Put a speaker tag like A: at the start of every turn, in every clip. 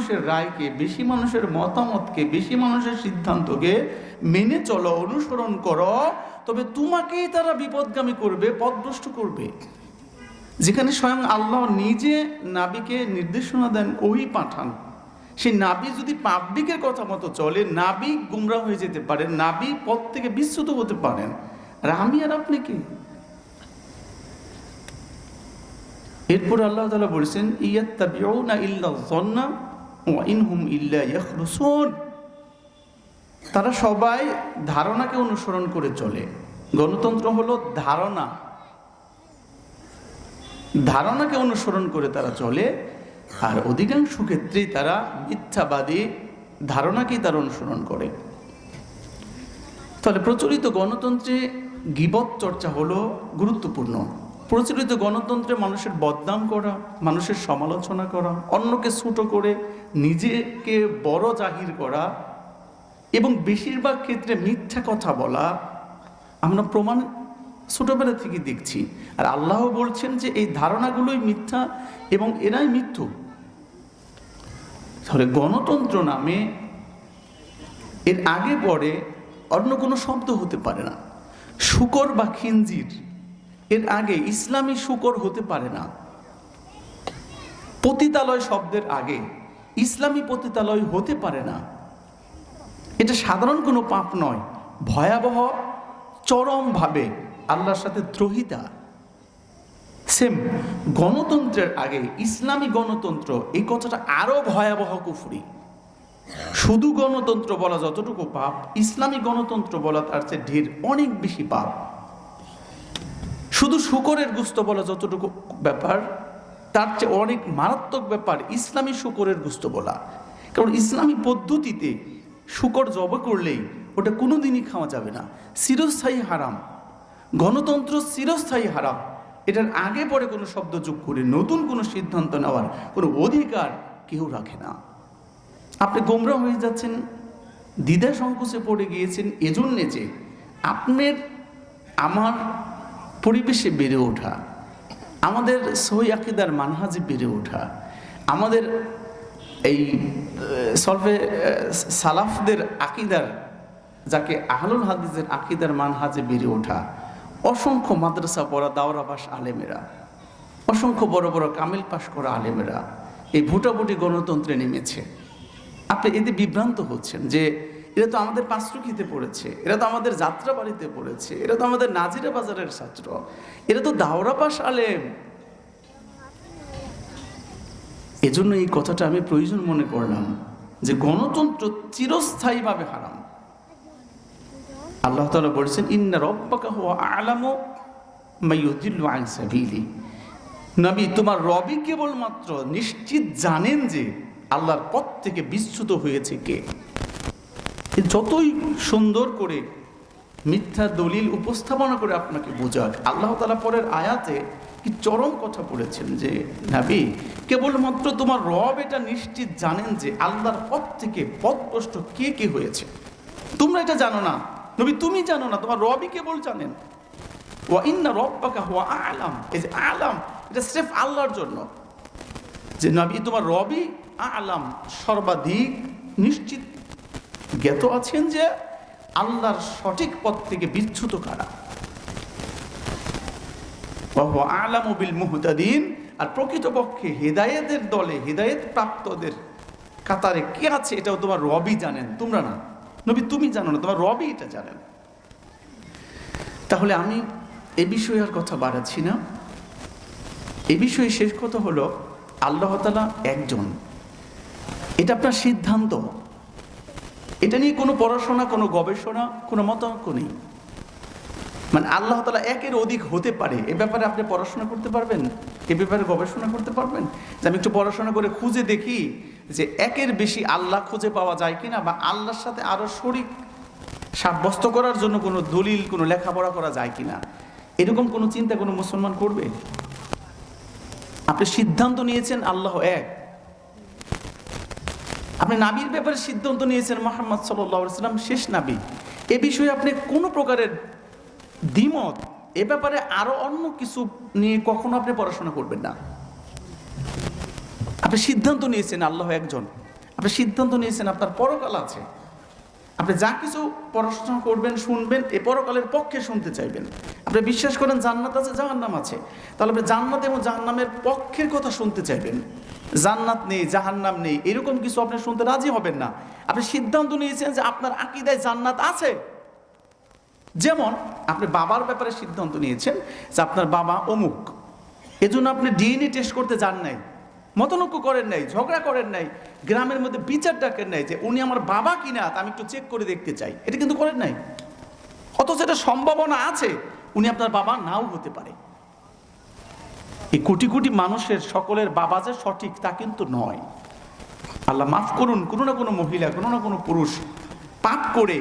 A: মানুষের রায়কে, বেশি মানুষের মতামতকে, বেশি মানুষের সিদ্ধান্তকে মেনে চলো, অনুসরণ করো, তবে তোমাকেই তারা বিপদগামী করবে, পথভ্রষ্ট করবে। যেখানে স্বয়ং আল্লাহ নিজে নাবিকে নির্দেশনা দেন, ওই পাঠান। সেই নাবি যদি পাবলিকের কথা মতো চলে, নাবি গুমরা হয়ে যেতে পারে, নাবি পথ থেকে বিচ্যুত হতে পারেন। আর আমি আর আপনি কি? এরপর আল্লাহ তালা বলছেন, ইয়াত্তাবিউনা ইল্লা ওয়া ইল্লা তারা সবাই ধারণাকে অনুসরণ করে চলে। গণতন্ত্র হলো ধারণা। ধারণাকে অনুসরণ করে তারা চলে, আর অধিকাংশ ক্ষেত্রেই তারা মিথ্যাবাদী ধারণাকেই তারা অনুসরণ করে। তাহলে প্রচলিত গণতন্ত্রে গিবত চর্চা হলো গুরুত্বপূর্ণ। প্রচলিত গণতন্ত্রে মানুষের বদনাম করা, মানুষের সমালোচনা করা, অন্যকে ছোটো করে নিজেকে বড় জাহির করা এবং বেশিরভাগ ক্ষেত্রে মিথ্যা কথা বলা, আমরা প্রমাণ ছোটবেলা থেকে দেখছি। আর আল্লাহ বলছেন যে এই ধারণাগুলোই মিথ্যা এবং এরাই মিথ্যু। তাহলে গণতন্ত্র নামে এর আগে পরে অন্য কোনো শব্দ হতে পারে না। শুকর বা খিঞ্জির এর আগে ইসলামী শুকর হতে পারে না। পতিতালয় শব্দের আগে ইসলামী পতিতালয় হতে পারে না। এটা সাধারণ কোনো পাপ নয়, ভয়াবহ, চরমভাবে আল্লাহর সাথে দ্রোহিতা। সেম, গণতন্ত্রের আগে ইসলামী গণতন্ত্র এই কথাটা আরও ভয়াবহ কুফরি। শুধু গণতন্ত্র বলা যতটুকু পাপ, ইসলামী গণতন্ত্র বলা তার চেয়ে ঢের অনেক বেশি পাপ। শুধু শুকরের গুস্ত বলা যতটুকু ব্যাপার, তার চেয়ে অনেক মারাত্মক ব্যাপার ইসলামী শুকরের গুস্ত বলা। কারণ ইসলামী পদ্ধতিতে শুকর জব করলেই ওটা কোনোদিনই খাওয়া যাবে না। চিরস্থায়ী হারাম। গণতন্ত্র চিরস্থায়ী হারাম। এটার আগে পরে কোনো শব্দ যোগ করে নতুন কোনো সিদ্ধান্ত নেওয়ার কোনো অধিকার কেউ রাখে না। আপনি গোমরা হয়ে যাচ্ছেন, দ্বিধা সংকোচে পড়ে গিয়েছেন, এজন্যে যে আপনার, আমার পরিবেশে বেড়ে ওঠা, আমাদের সহি আকিদার মানহাজে বেড়ে ওঠা, আমাদের এই সলভে সালাফদের আকিদার, যাকে আহলুল হাদিসের আকিদার মানহাজে বেড়ে ওঠা, অসংখ্য মাদ্রাসা পড়া দাওরাবাস আলেমেরা, অসংখ্য বড় বড় কামিল পাশ করা আলেমেরা এই ভোটাভুটি গণতন্ত্রে নেমেছে। আপনি এতে বিভ্রান্ত হচ্ছেন যে এরা তো আমাদের পাঁচটুকিতে পড়েছে, এরা তো আমাদের যাত্রা বাড়িতে পড়েছে, এরা তো আমাদের নাজিরা বাজারের ছাত্র, এরা তো দাওরা পাশ আলেম। এজন্য এই কথাটা আমি প্রয়োজন মনে করলাম যে গণতন্ত্র চিরস্থায়ীভাবে হারাম। আল্লাহ তালা বলছেন, ইন্না রব্বাকা হওয়া আলামু সাবিলি। নবী, তোমার রবি কেবলমাত্র নিশ্চিত জানেন যে আল্লাহর পথ থেকে বিচ্যুত হয়েছে কে? যতই সুন্দর করে মিথ্যা দলিল উপস্থাপনা করে আপনাকে বোঝাক, আল্লাহ তালা পরের আয়াতে কি চরম কথা বলেছেন যে, নাবি, কেবলমাত্র তোমার রব এটা নিশ্চিত জানেন যে আল্লাহর পথ থেকে পথভ্রষ্ট কে কে হয়েছে। তোমরা এটা জানো না। নবী, তুমি জানো না, তোমার রবই কেবল জানেন। ওয়া ইন্না রব্বাকা হুয়া আলাম। এই যে আলাম, এটা স্রেফ আল্লাহর জন্য। যে, নবী, তোমার রবি আলাম। সর্বাধিক নিশ্চিত জ্ঞাত আছেন যে আল্লাহর সঠিক পথ থেকে বিচ্যুত কারা? আলাম বিল মুহতাদিন। আর প্রকৃতপক্ষে হেদায়েতের দলে হেদায়েত প্রাপ্তদের কাতারে কে আছে, এটাও তোমার রবি জানেন। তোমরা না। নবী, তুমি জানো না, তোমার রবি এটা জানেন। তাহলে আমি এ বিষয়ে আর কথা বাড়াচ্ছি না। এ বিষয়ে শেষ কথা হলো, আল্লাহ তালা একজন। এটা আপনার সিদ্ধান্ত। এটা নিয়ে কোনো পড়াশোনা, কোনো গবেষণা, কোনো মতামত নেই। মানে আল্লাহ তালা একের অধিক হতে পারে। এ ব্যাপারে আপনি পড়াশোনা করতে পারবেন? এ ব্যাপারে গবেষণা করতে পারবেন? যে আমি একটু পড়াশোনা করে খুঁজে দেখি যে একের বেশি আল্লাহ খুঁজে পাওয়া যায় কিনা বা আল্লাহর সাথে আরও শরিক সাব্যস্ত করার জন্য কোনো দলিল, কোনো লেখাপড়া করা যায় কিনা? এরকম কোনো চিন্তা কোনো মুসলমান করবে? আপনি সিদ্ধান্ত নিয়েছেন আল্লাহ এক। আপনি নাবির ব্যাপারে সিদ্ধান্ত নিয়েছেন মোহাম্মদ সাল্লাম, শেষ নাবি। এ বিষয়ে আপনি কোনো প্রকারের দ্বিমত, এ ব্যাপারে আরও অন্য কিছু নিয়ে কখনো আপনি পড়াশোনা করবেন না। আপনি সিদ্ধান্ত নিয়েছেন আল্লাহ একজন। আপনি সিদ্ধান্ত নিয়েছেন, আপনার পরকাল আছে। আপনি যা কিছু পড়াশোনা করবেন, শুনবেন, এ পরকালের পক্ষে শুনতে চাইবেন। আপনি বিশ্বাস করেন জান্নাত আছে, জাহান্নাম আছে। তাহলে আপনি জান্নাত এবং জাহান্নামের পক্ষের কথা শুনতে চাইবেন। জান্নাত নেই, জাহান্নাম নেই, এরকম কিছু আপনি শুনতে রাজি হবেন না। আপনি সিদ্ধান্ত নিয়েছেন যে আপনার আকিদায় জান্নাত আছে। যেমন আপনি বাবার ব্যাপারে সিদ্ধান্ত নিয়েছেন যে আপনার বাবা অমুক। এজন্য আপনি ডিএনএ টেস্ট করতে যান নাই। মতনৈক্য করেন নাই, ঝগড়া করেন নাই, গ্রামের মধ্যে বিচার ডাকেন নাই যে উনি আমার বাবা কিনা, তা আমি একটু চেক করে দেখতে চাই। এটা কিন্তু করেন নাই। অথচ এটা সম্ভাবনা আছে, উনি আপনার বাবা নাও হতে পারে। এই কোটি কোটি মানুষের, সকলের বাবা যে সঠিক তা কিন্তু নয়। আল্লাহ মাফ করুন, কোনো না কোনো মহিলা, কোনো না কোনো পুরুষ পাপ করে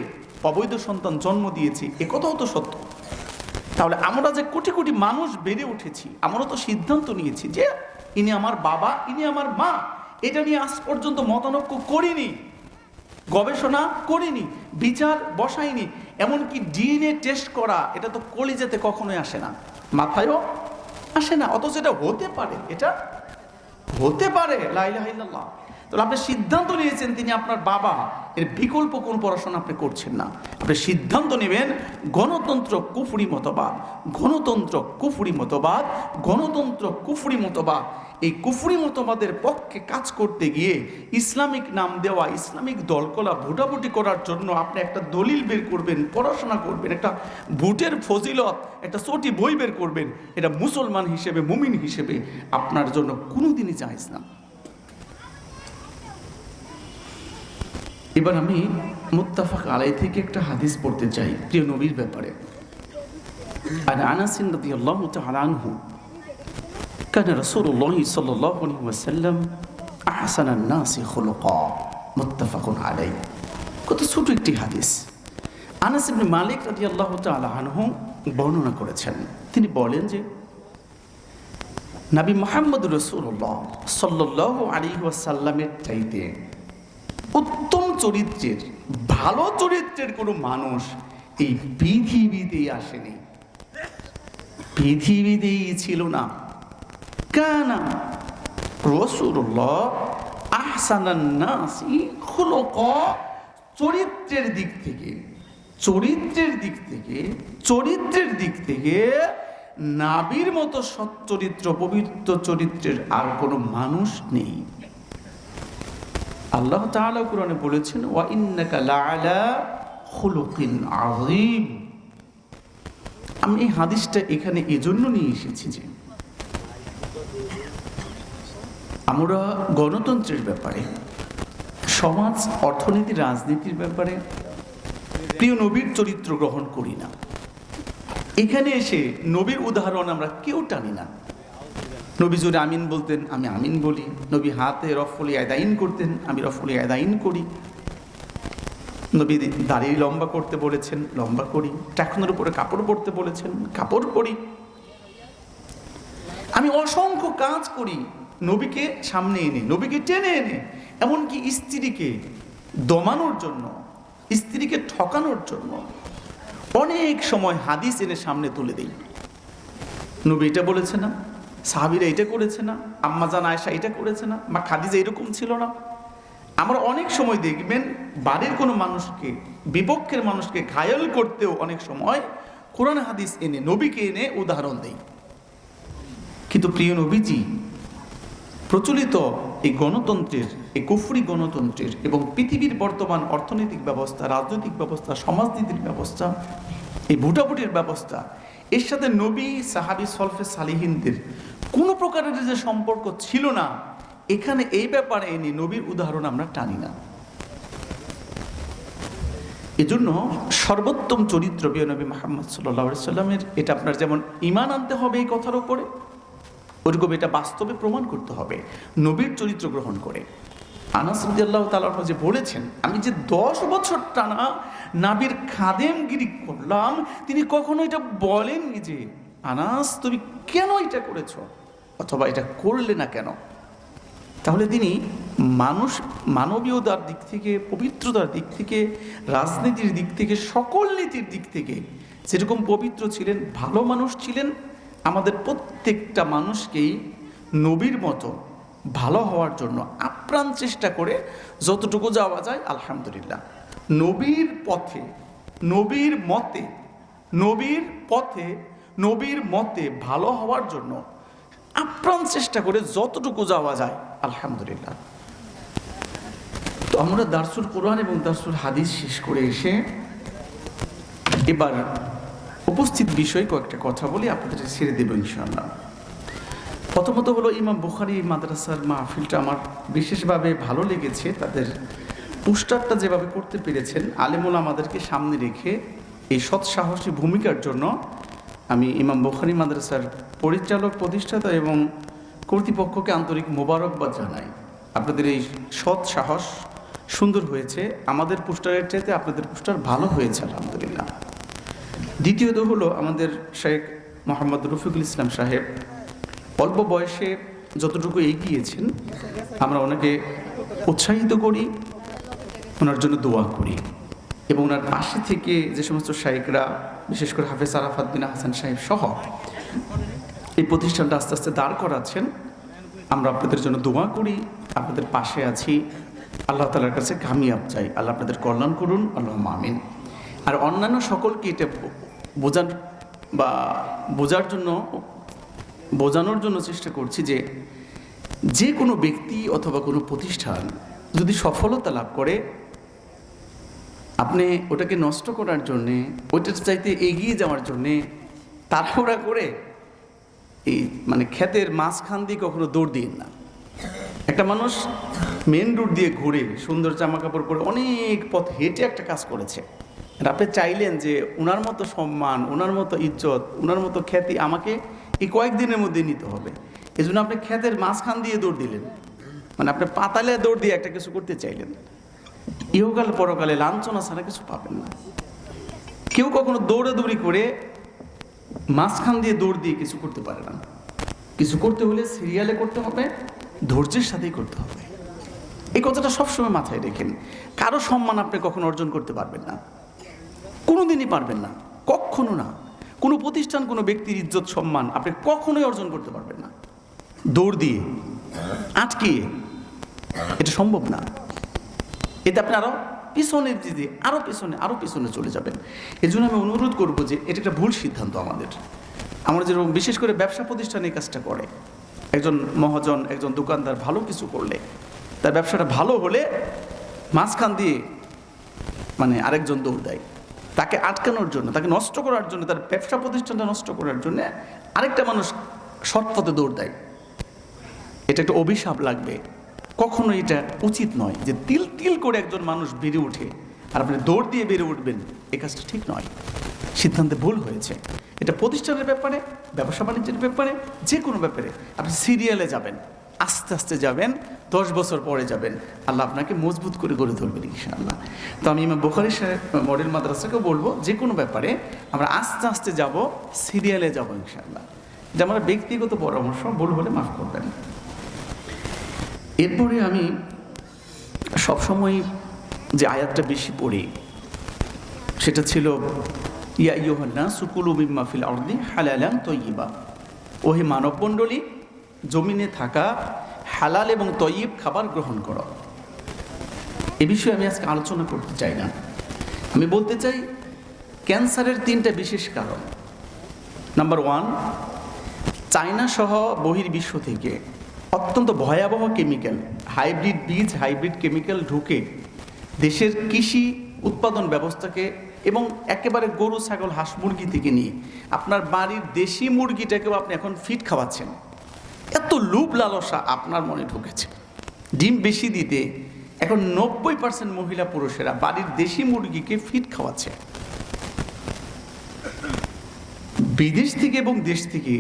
A: অবৈধ সন্তান জন্ম দিয়েছে, এ কথাও তো সত্য। তাহলে আমরা যে কোটি কোটি মানুষ বেড়ে উঠেছি আমরা তো সিদ্ধান্ত নিয়েছি যে ইনি আমার বাবা, ইনি আমার মা। এটা নিয়ে আজ পর্যন্ত মতানৈক্য করিনি, গবেষণা করিনি, বিচার বসাইনি, এমনকি ডিএনএ টেস্ট করা, এটা তো কলিজাতে কখনোই আসে না। মাথায়ও আসে না, অথচ এটা হতে পারে, এটা হতে পারে লাইলাহ তাহলে আপনি সিদ্ধান্ত নিয়েছেন তিনি আপনার বাবা। এর বিকল্প কোন পড়াশোনা আপনি করছেন না। আপনি সিদ্ধান্ত নেবেন, গণতন্ত্র কুফুরি মতবাদ, গণতন্ত্র কুফুরি মতবাদ, গণতন্ত্র কুফুরি মতবাদ। এই কুফুরি মতবাদের পক্ষে কাজ করতে গিয়ে ইসলামিক নাম দেওয়া, ইসলামিক দলকলা ভোটাভুটি করার জন্য আপনি একটা দলিল বের করবেন, পড়াশোনা করবেন, একটা ভোটের ফজিলত, একটা চটি বই বের করবেন। এটা মুসলমান হিসেবে, মুমিন হিসেবে আপনার জন্য কোনোদিনই চাইছ না। এবার আমি মুত্তাফাক আলাই থেকে একটা হাদিস পড়তে চাই প্রিয় নবীর ব্যাপারে আর আনাসিন রাদিয়াল্লাহু তাআলা আনহু كان رسول الله صلى الله عليه وسلم أحسن الناس خلقا متفق عليه কত ছোট একটি হাদিস আনাস ইবনে মালিক রাদিয়াল্লাহু তাআলা আনহু বর্ণনা করেছেন তিনি বলেন যে নবী মোহাম্মদ রসুল্লাহ সাল্লাল্লাহু আলাইহি ওয়াসাল্লামের চাইতে উত্তম চরিত্রের, ভালো চরিত্রের কোনো মানুষ এই পৃথিবীতেই আসেনি। পৃথিবীতেই ছিল না। কানা রসুল্লাহ আহসানান্নাসি চরিত্রের দিক থেকে, চরিত্রের দিক থেকে, চরিত্রের দিক থেকে নাবির মতো সচ্চরিত্র, পবিত্র চরিত্রের আর কোনো মানুষ নেই। আল্লাহ তাআলা কোরআনে বলেছেন, ওয়া ইন্নাকা লাআলা আমি এই হাদিসটা এখানে এজন্য নিয়ে এসেছি যে, আমরা গণতন্ত্রের ব্যাপারে, সমাজ, অর্থনীতি, রাজনীতির ব্যাপারে প্রিয় নবীর চরিত্র গ্রহণ করি না। এখানে এসে নবীর উদাহরণ আমরা কেউ টানি না। নবী জোরে আমিন বলতেন, আমি আমিন বলি। নবী হাতে রফলি আদাইন করতেন, আমি রফলি আদাইন করি। নবী দাড়ি লম্বা করতে বলেছেন, লম্বা করি। টাকনের উপরে কাপড় পরতে বলেছেন, কাপড় পরি। আমি অসংখ্য কাজ করি, নবীকে সামনে এনে, নবীকে টেনে এনে, এমনকি স্ত্রীকে দমানোর জন্য, স্ত্রীকে ঠকানোর জন্য অনেক সময় হাদিস এনে সামনে তুলে দিই। নবী এটা বলেছে না? সাহাবিরা এটা করেছে না, আম্মা জান আয়সা এটা করেছে না বা খাদিজা এরকম ছিল না। আমরা অনেক সময় দেখবেন বাড়ির কোনো মানুষকে, বিপক্ষের মানুষকে ঘায়ল করতেও অনেক সময় কোরআন হাদিস এনে, নবীকে এনে উদাহরণ দেই। কিন্তু প্রিয় নবীজি, প্রচলিত এই গণতন্ত্রের, এই কুফরি গণতন্ত্রের এবং পৃথিবীর বর্তমান অর্থনৈতিক ব্যবস্থা, রাজনৈতিক ব্যবস্থা, সমাজনীতির ব্যবস্থা, এই ভোটাভুটির ব্যবস্থা এর সাথে নবী সাহাবি সলফে সালিহিনদের কোনো প্রকারের যে সম্পর্ক ছিল না, এখানে এই ব্যাপারে এনে নবীর উদাহরণ আমরা টানি না। এজন্য সর্বোত্তম চরিত্র প্রিয় নবী সাল্লাহ সাল্লামের, এটা আপনার যেমন ইমান আনতে হবে এই কথার উপরে ওরকম এটা বাস্তবে প্রমাণ করতে হবে, নবীর চরিত্র গ্রহণ করে। আনাস রদিয়াল্লাহ তালাহ যে বলেছেন, আমি যে দশ বছর টানা নাবির খাদেমগিরি করলাম, তিনি কখনো এটা বলেননি যে, আনাস, তুমি কেন এটা করেছ? অথবা এটা করলে না কেন? তাহলে তিনি মানুষ, মানবীয়তার দিক থেকে, পবিত্রতার দিক থেকে, রাজনীতির দিক থেকে, সকল নীতির দিক থেকে যেরকম পবিত্র ছিলেন, ভালো মানুষ ছিলেন, আমাদের প্রত্যেকটা মানুষকেই নবীর মতো ভালো হওয়ার জন্য আপ্রাণ চেষ্টা করে যতটুকু যাওয়া যায়, আলহামদুলিল্লাহ। নবীর পথে, নবীর মতে, নবীর পথে, নবীর মতে ভালো হওয়ার জন্য আপ্রাণ চেষ্টা করে যতটুকু যাওয়া যায়, আলহামদুলিল্লাহ। তো আমরা দার্সুল কোরআন এবং দার্সুল হাদিস শেষ করে এসে এবার উপস্থিত বিষয়ে কয়েকটা কথা বলি, আপনাদের ছেড়ে দেবো ইনশাআল্লাহ। প্রথমত হলো ইমাম বুখারি মাদ্রাসার মাহফিলটা আমার বিশেষভাবে ভালো লেগেছে। তাদের পোস্টারটা যেভাবে করতে পেরেছেন, আলেমুল আমাদেরকে সামনে রেখে এই সৎ সাহসী ভূমিকার জন্য আমি ইমাম বুখারি মাদ্রাসার পরিচালক, প্রতিষ্ঠাতা এবং কর্তৃপক্ষকে আন্তরিক মোবারকবাদ জানাই। আপনাদের এই সৎ সাহস সুন্দর হয়েছে। আমাদের পোস্টারের চাইতে আপনাদের পোস্টার ভালো হয়েছে, আলহামদুলিল্লাহ। দ্বিতীয়ত হলো আমাদের শেখ মোহাম্মদ রফিকুল ইসলাম সাহেব। অল্প বয়সে যতটুকু এগিয়েছেন, আমরা ওনাকে উৎসাহিত করি, ওনার জন্য দোয়া করি। এবং ওনার পাশে থেকে যে সমস্ত শাহেকরা বিশেষ করে হাফেজ আরাফাত বিন হাসান সাহেব সহ, এই প্রতিষ্ঠানটা আস্তে আস্তে দাঁড় করাচ্ছেন। আমরা আপনাদের জন্য দোয়া করি, আপনাদের পাশে আছি। আল্লাহ তালার কাছে কামিয়াব চাই। আল্লাহ আপনাদের কল্যাণ করুন, আল্লাহ মামিন আর অন্যান্য সকলকে এটা বোঝার বা বোঝার জন্য বোঝানোর জন্য চেষ্টা করছি যে যে কোনো ব্যক্তি অথবা কোনো প্রতিষ্ঠান যদি সফলতা লাভ করে, আপনি ওটাকে নষ্ট করার জন্যে ওইটার চাইতে এগিয়ে যাওয়ার জন্যে তাড়াহুড়া করে এই মানে ক্ষেতের মাঝখান দিয়ে কখনো দৌড় দিন না। একটা মানুষ মেন রুট দিয়ে ঘুরে সুন্দর জামা কাপড় পরে অনেক পথ হেঁটে একটা কাজ করেছে। আপনি চাইলেন যে, ওনার মতো সম্মান, ওনার মতো ইজ্জত, ওনার মতো খ্যাতি আমাকে এই কয়েকদিনের মধ্যে নিতে হবে। এই জন্য আপনি ক্ষেতের মাঝখান দিয়ে দৌড় দিলেন। মানে আপনি পাতালে দৌড় দিয়ে একটা কিছু করতে চাইলেন। ইহকাল পরকালে লাঞ্ছনা ছাড়া কিছু পাবেন না। কেউ কখনো দৌড়াদৌড়ি করে মাঝখান দিয়ে দৌড় দিয়ে কিছু করতে পারে না। কিছু করতে হলে সিরিয়ালে করতে হবে, ধৈর্যের সাথেই করতে হবে। এই কথাটা সবসময় মাথায় রেখেন। কারও সম্মান আপনি কখনো অর্জন করতে পারবেন না। কোনোদিনই পারবেন না। কখনো না। কোনো প্রতিষ্ঠান, কোনো ব্যক্তির ইজ্জত, সম্মান আপনি কখনোই অর্জন করতে পারবেন না। দৌড় দিয়ে, আটকিয়ে, এটা সম্ভব না। এতে আপনি আরও পিছনে দিকে আরও পিছনে আরও পিছনে চলে যাবেন। এই জন্য আমি অনুরোধ করব যে এটা একটা ভুল সিদ্ধান্ত আমাদের। আমরা যেরকম বিশেষ করে ব্যবসা প্রতিষ্ঠান এই কাজটা করে, একজন মহাজন, একজন দোকানদার ভালো কিছু করলে, তার ব্যবসাটা ভালো হলে মাঝখান দিয়ে মানে আরেকজন দৌড় দেয়। তাকে আটকানোর জন্য, তাকে নষ্ট করার জন্য, তার ব্যবসা প্রতিষ্ঠানটা নষ্ট করার জন্য আরেকটা মানুষ শর্ট পথে দৌড় দেয়। এটা একটা অভিশাপ লাগবে। কখনো এটা উচিত নয় যে তিল তিল করে একজন মানুষ বেড়ে ওঠে আর আপনি দৌড় দিয়ে বেড়ে উঠবেন। এ কাজটা ঠিক নয়। সিদ্ধান্তে ভুল হয়েছে। এটা প্রতিষ্ঠানের ব্যাপারে, ব্যবসা বাণিজ্যের ব্যাপারে যে কোনো ব্যাপারে। আপনি সিরিয়ালে যাবেন। আস্তে আস্তে যাবেন, দশ বছর পরে যাবেন। আল্লাহ আপনাকে মজবুত করে গড়ে তুলবেন, ইনশাআল্লাহ। তো আমি ইমাম বুখারি সাহেব মডেল মাদ্রাসাকেও বলব, যে কোনো ব্যাপারে আমরা আস্তে আস্তে যাব সিরিয়ালে যাব, ইনশাআল্লাহ। এটা আমার ব্যক্তিগত পরামর্শ, ভুল হলে মাফ করবেন। এরপরে আমি সবসময় যে আয়াতটা বেশি পড়ি, সেটা ছিল, ইয়া ইয়োহান্না সুকুলু মিম্মাফিল অর্দি হালালাম তৈবা ওহে মানব মণ্ডলী জমিনে থাকা হালাল এবং তৈব খাবার গ্রহণ করো। এ বিষয়ে আমি আজকে আলোচনা করতে চাই না। আমি বলতে চাই, ক্যান্সারের তিনটা বিশেষ কারণ। নাম্বার ওয়ান চায়না সহ বহির্বিশ্ব থেকে অত্যন্ত ভয়াবহ কেমিক্যাল হাইব্রিড বীজ হাইব্রিড কেমিক্যাল ঢুকে দেশের কৃষি উৎপাদন ব্যবস্থাকে এবং একেবারে গরু, ছাগল, হাঁস মুরগি থেকে নিয়ে আপনার বাড়ির দেশি মুরগিটাকেও আপনি এখন ফিট খাওয়াচ্ছেন। এত লোভ লালসা আপনার মনে ঢুকেছে। ডিম বেশি দিতে এখন নব্বই পার্সেন্ট মহিলা পুরুষেরা বাড়ির দেশি মুরগিকে ফিট খাওয়াচ্ছে। বিদেশ থেকে এবং দেশ থেকে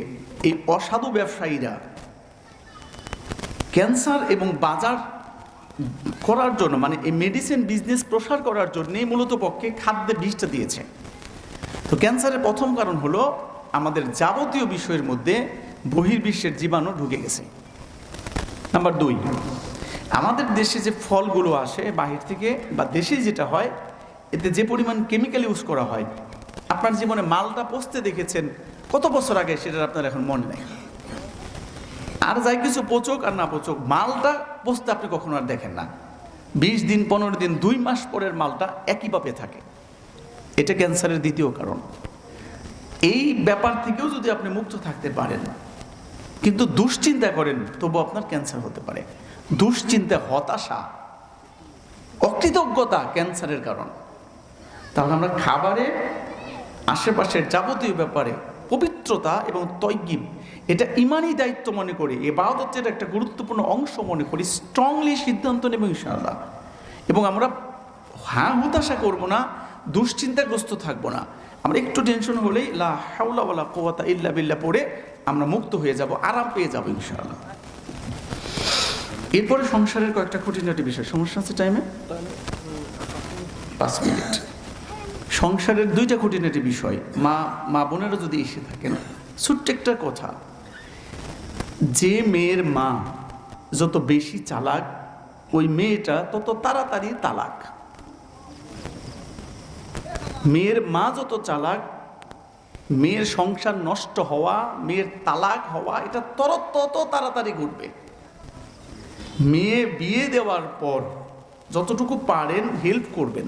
A: এই অসাধু ব্যবসায়ীরা ক্যান্সার এবং বাজার করার জন্য মানে এই মেডিসিন বিজনেস প্রসার করার জন্যই মূলত পক্ষে খাদ্যের বীজটা দিয়েছে। তো ক্যান্সারের প্রথম কারণ হলো আমাদের যাবতীয় বিষয়ের মধ্যে বহির্বিশ্বের জীবাণু ঢুকে গেছে। নাম্বার দুই, আমাদের দেশে যে ফলগুলো আসে বাহির থেকে বা দেশে যেটা হয়, এতে যে পরিমাণ কেমিক্যাল ইউজ করা হয়, আপনার জীবনে মালটা পচতে দেখেছেন, কত বছর আগে সেটা আপনার এখন মনে নেই। আর যাই কিছু পচুক আর না পচুক, মালটা পচতে আপনি কখনো আর দেখেন না। বিশ দিন, পনেরো দিন, দুই মাস পরের মালটা একইভাবে থাকে। এটা ক্যান্সারের দ্বিতীয় কারণ। এই ব্যাপার থেকেও যদি আপনি মুক্ত থাকতে পারেন কিন্তু দুশ্চিন্তা করেন, তবু আপনার ক্যান্সার হতে পারে। দুশ্চিন্তা, হতাশা, অকৃতজ্ঞতা ক্যান্সারের কারণ। তাহলে আমরা খাবারে, আশেপাশের যাবতীয় ব্যাপারে পবিত্রতা এবং তৈগিব এটা ইমানই দায়িত্ব মনে করি। এ এবাদতের একটা গুরুত্বপূর্ণ অংশ মনে করি স্ট্রংলি সিদ্ধান্ত নেব ইনশাআল্লাহ। এবং আমরা হ্যাঁ হতাশা করব না, দুশ্চিন্তাগ্রস্ত থাকব না। আমরা একটু টেনশন হলেই লা হাওলা ওয়ালা কোয়াতা ইল্লা বিল্লা পড়ে আমরা মুক্ত হয়ে যাব, আরাম পেয়ে যাব ইনশাআল্লাহ। এরপরে সংসারের কয়েকটা খুঁটিনাটি বিষয়। সমস্যা আছে টাইমে পাঁচ মিনিট। সংসারের দুইটা খুঁটিনাটি বিষয়। মা মা বোনেরা যদি এসে থাকেন, ছোট্ট একটা কথা। যে মেয়ের মা যত বেশি চালাক, ওই মেয়েটা তত তাড়াতাড়ি তালাক। মেয়ের মা যত চালাক মেয়ের সংসার নষ্ট হওয়া, মেয়ের তালাক হওয়া, এটা তর তত তাড়াতাড়ি ঘটবে। মেয়ে বিয়ে দেওয়ার পর যতটুকু পারেন হেল্প করবেন।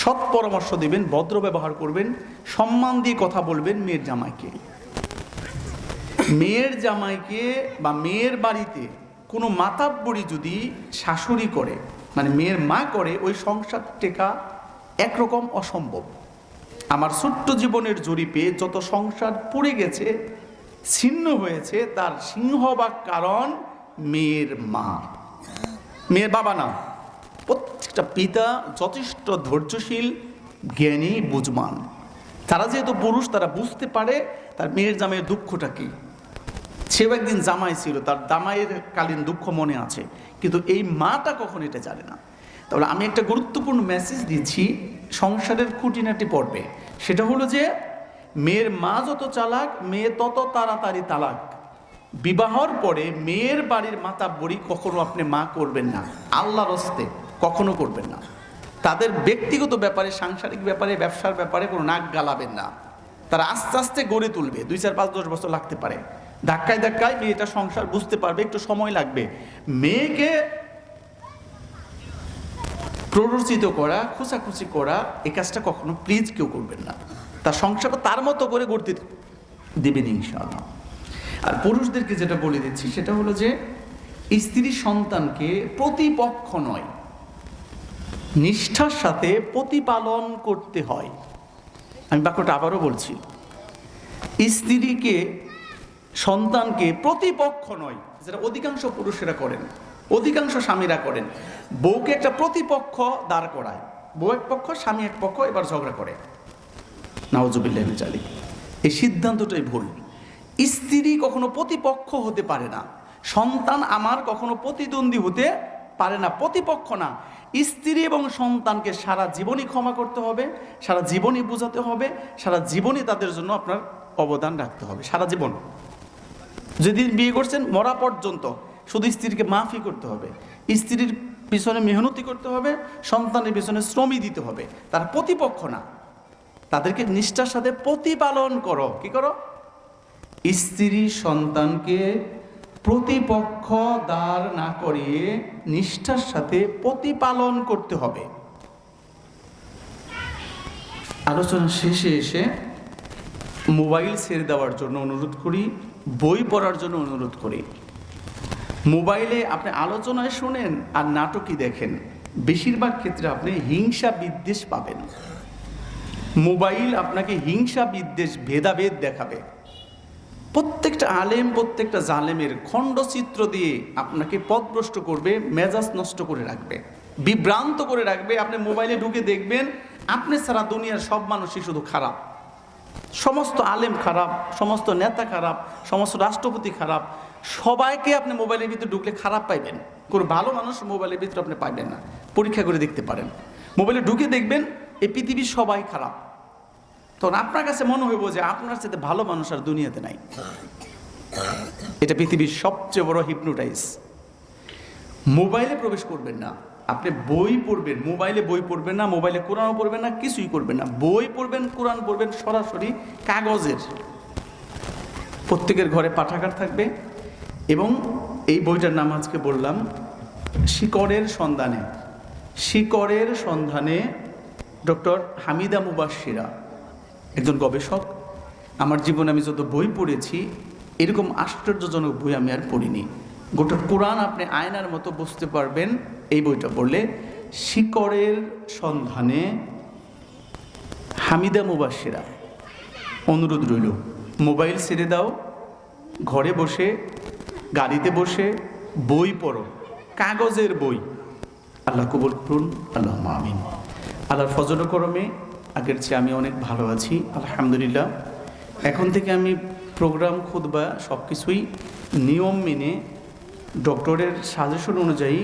A: সৎ পরামর্শ দেবেন, ভদ্র ব্যবহার করবেন, সম্মান দিয়ে কথা বলবেন মেয়ের জামাইকে। মেয়ের জামাইকে বা মেয়ের বাড়িতে কোনো মাতাব্বরি যদি শাশুড়ি করে মানে মেয়ের মা করে, ওই সংসার টেকা একরকম অসম্ভব। আমার ছোট্ট জীবনের জরিপে যত সংসার পড়ে গেছে, ছিন্ন হয়েছে, তার সিংহবাগ কারণ মেয়ের মা। মেয়ের বাবা না, প্রত্যেকটা পিতা যথেষ্ট ধৈর্যশীল, জ্ঞানী বুঝমান তারা যেহেতু পুরুষ, তারা বুঝতে পারে তার মেয়ের জামাইয়ের দুঃখটা কি। সেও একদিন জামাই ছিল, তার জামাইয়ের কালীন দুঃখ মনে আছে, কিন্তু এই মাটা কখন এটা জানে না। তাহলে আমি একটা গুরুত্বপূর্ণ মেসেজ দিচ্ছি সংসারের খুঁটিনাটি পড়বে। সেটা হলো যে, মেয়ের মা যত চালাক, মেয়ে তত তাড়াতাড়ি তালাক। বিবাহর পরে মেয়ের বাড়ির মাতা বড়ি কখনো আপনি মা করবেন না। আল্লাহর হস্তে কখনো করবেন না। তাদের ব্যক্তিগত ব্যাপারে, সাংসারিক ব্যাপারে, ব্যবসার ব্যাপারে কোনো নাক গালাবেন না। তারা আস্তে আস্তে গড়ে তুলবে। দুই চার পাঁচ দশ বছর লাগতে পারে। ধাক্কায় ধাক্কায় মেয়েটা সংসার বুঝতে পারবে, একটু সময় লাগবে। মেয়েকে প্ররোচিত করা, খোঁচাখুচি করা এই কাজটা কখনো প্লিজ কেউ করবেন না। তার সংসারটা তার মতো করে গড়তে দেবেন ইনশাআল্লাহ। আর পুরুষদেরকে যেটা বলে দিচ্ছি, সেটা হলো যে, স্ত্রী সন্তানকে প্রতিপক্ষ নয়, নিষ্ঠার সাথে প্রতিপালন করতে হয়। আমি বাক্যটা আবারও বলছি, স্ত্রীকে সন্তানকে প্রতিপক্ষ নয় যেটা অধিকাংশ পুরুষেরা করেন। অধিকাংশ স্বামীরা করেন। বউকে একটা প্রতিপক্ষ দাঁড় করায়। বউ এক পক্ষ, স্বামী এক পক্ষ, এবার ঝগড়া করে। নওয়াজুবিল্লাহ চালি এই সিদ্ধান্তটাই ভুল। স্ত্রী কখনো প্রতিপক্ষ হতে পারে না। সন্তান আমার কখনো প্রতিদ্বন্দ্বী হতে পারে না। প্রতিপক্ষ না। স্ত্রী এবং সন্তানকে সারা জীবনই ক্ষমা করতে হবে, সারা জীবনই বোঝাতে হবে, সারা জীবনই তাদের জন্য আপনার অবদান রাখতে হবে। সারা জীবন। যেদিন বিয়ে করছেন, মরা পর্যন্ত। শুধু স্ত্রীকে মাফি করতে হবে, স্ত্রীর পিছনে মেহনতি করতে হবে, সন্তানের পিছনে শ্রমই দিতে হবে, তার প্রতিপক্ষ না। তাদেরকে নিষ্ঠার সাথে প্রতিপালন করো, কি করো? স্ত্রী সন্তানকে প্রতিপক্ষ দাঁড় না করিয়ে নিষ্ঠার সাথে প্রতিপালন করতে হবে। আলোচনা শেষে এসে মোবাইল ছেড়ে দেওয়ার জন্য অনুরোধ করি, বই পড়ার জন্য অনুরোধ করি। মোবাইলে আপনি আলোচনায় শোনেন আর নাটকই দেখেন। বেশিরভাগ ক্ষেত্রে আপনি হিংসা বিদ্বেষ পাবেন। মোবাইল আপনাকে হিংসা বিদ্বেষ ভেদাভেদ দেখাবে। প্রত্যেকটা আলেম, প্রত্যেকটা জালেমের খণ্ডচিত্র দিয়ে আপনাকে পথভ্রষ্ট করবে, মেজাজ নষ্ট করে রাখবে, বিভ্রান্ত করে রাখবে। আপনি মোবাইলে ঢুকে দেখবেন, আপনি ছাড়া দুনিয়ার সব মানুষই শুধু খারাপ। সমস্ত আলেম খারাপ, সমস্ত নেতা খারাপ, সমস্ত রাষ্ট্রপতি খারাপ সবাইকে আপনি মোবাইলের ভিতরে ঢুকলে খারাপ পাইবেন। কোনো ভালো মানুষ মোবাইলের ভিতরে আপনি পাইবেন না। পরীক্ষা করে দেখতে পারেন। মোবাইলে ঢুকে দেখবেন, এই পৃথিবীর সবাই খারাপ। তখন আপনার কাছে মনে হইব যে আপনার সাথে ভালো মানুষ আর দুনিয়াতে নাই। এটা পৃথিবীর সবচেয়ে বড় হিপনোটাইজ মোবাইলে প্রবেশ করবেন না। আপনি বই পড়বেন, মোবাইলে বই পড়বেন না, মোবাইলে কোরআনও পড়বেন না, কিছুই করবেন না। বই পড়বেন, কোরআন পড়বেন, সরাসরি কাগজের। প্রত্যেকের ঘরে পাঠাগার থাকবে এই বইটার নাম আজকে বললাম, শিকড়ের সন্ধানে। শিকড়ের সন্ধানে ডক্টর হামিদা মুবাসিরা একজন গবেষক। আমার জীবনে আমি যত বই পড়েছি, এরকম আশ্চর্যজনক বই আমি আর পড়িনি। গোটা কোরআন আপনি আয়নার মতো বুঝতে পারবেন এই বইটা পড়লে। শিকড়ের সন্ধানে হামিদা মুবাসিরা অনুরোধ রইল, মোবাইল ছেড়ে দাও, ঘরে বসে গাড়িতে বসে বই পড়ো, কাগজের বই। আল্লাহ কবুল করুন আল্লাহ মামিন আল্লাহর ফজল করমে, আগের চেয়ে আমি অনেক ভালো আছি, আলহামদুলিল্লাহ। এখন থেকে আমি প্রোগ্রাম খুদবা সব কিছুই নিয়ম মেনে ডক্টরের সাজেশন অনুযায়ী